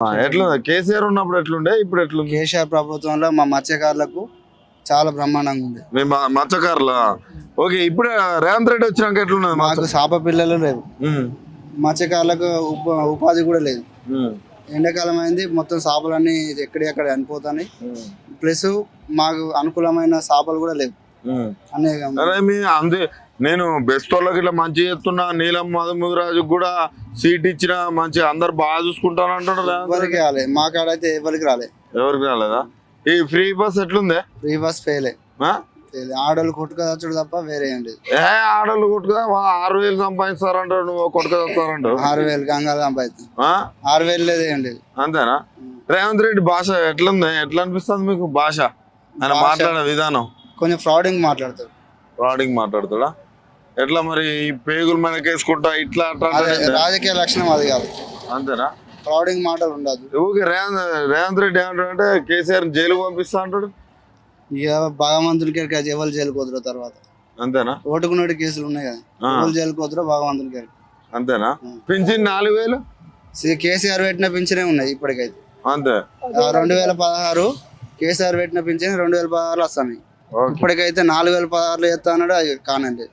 ఆ, ఎట్లుంది కేసీఆర్ ఉన్నప్పుడు ఎట్లుండే? ఇప్పుడు ఎట్లుంది? కేసీఆర్ ప్రభుత్వంలో మా మత్స్యకారులకు చాలా బ్రహ్మాండంగా ఉంది మీ మ- మత్స్యకారుల? ఓకే ఇప్పుడు రేవంత్ రెడ్డి వచ్చినాక ఎట్లున్నది మాకు చేప పిల్లలు లేవు. మత్స్యకారులకు ఉప ఉపాధి కూడా లేదు. ఎండాకాలం అయింది మొత్తం చేపలన్నీ ఎక్కడెక్కడ చనిపోతున్నాయి ఉమ్, ప్లస్ మాకు అనుకూలమైన చేపలు కూడా లేవు. అరే మీ అందే నేను బెస్ట్ వాళ్ళకి ఇట్లా మంచి చేస్తున్నా నీలం మధుముదిరాజు కూడా సీట్ ఇచ్చిన మంచి అందరు బాగా చూసుకుంటాను రేవంత్ ఎవరికి. రాలే? మా కాడైతే ఎవరికి రాలే? ఎవరికి రాలేదా? ఈ ఫ్రీ బస్ ఎట్లుందే? ఫ్రీ బస్ ఫెయిలే ఆడోళ్ళు కొట్టుకోదచ్చుడు తప్ప వేరే ఏం లేదు. ఏ ఆడోళ్ళు కొట్టుగా ఆరు వేలు సంపాదిస్తారంటాడు నువ్వు కొట్టుకొస్తారంటాడు ఆరు వేలు గంగాలు సంపాదిస్తాం. ఆరు వేలు లేదు ఏం లేదు. అంతేనా? రేవంత్ రెడ్డి భాష ఎట్లుంది? ఎట్లా అనిపిస్తుంది మీకు భాష? ఆయన మాట్లాడే విధానం. కొంచెం ఫ్రాడింగ్ మాట్లాడతారు ఫ్రాడింగ్ మాట్లాడుతాడా? ఎట్లా మరి ఈ పేగులు మనకేసుకుంటా ఇట్లా అట్లా అదే అంటే- రాజకీయ లక్షణం అది కాదు. అంతేనా? ఫ్రాడింగ్ మాటలు ఉండదు. ఊరికి రేవంత్ రేవంత్ రెడ్డి ఏమంటాడంటే కేసీఆర్ జైలుకు పంపిస్తా అంటాడు. ఇక భగవంతునికి ఎవరు జైలుకు వదరు తర్వాత. అంతేనా? ఓటుకున్నోటి కేసులు ఉన్నాయి కదా. ఎవరు జైలుకు వదరు భగవంతునికి ఎరుక. అంతేనా. పింఛన్ నాలుగు వేలు? కేసీఆర్ పెట్టిన పింఛనే ఉన్నాయి ఇప్పటికైతే. అంతే. రెండు వేల పదహారు కేసీఆర్ పెట్టిన పింఛన్ రెండు వేల పదహారులు వస్తాయి ఇప్పటికైతే నాలుగు వేల పదహారులు ఎత్తా అన్నాడు అది కానండి.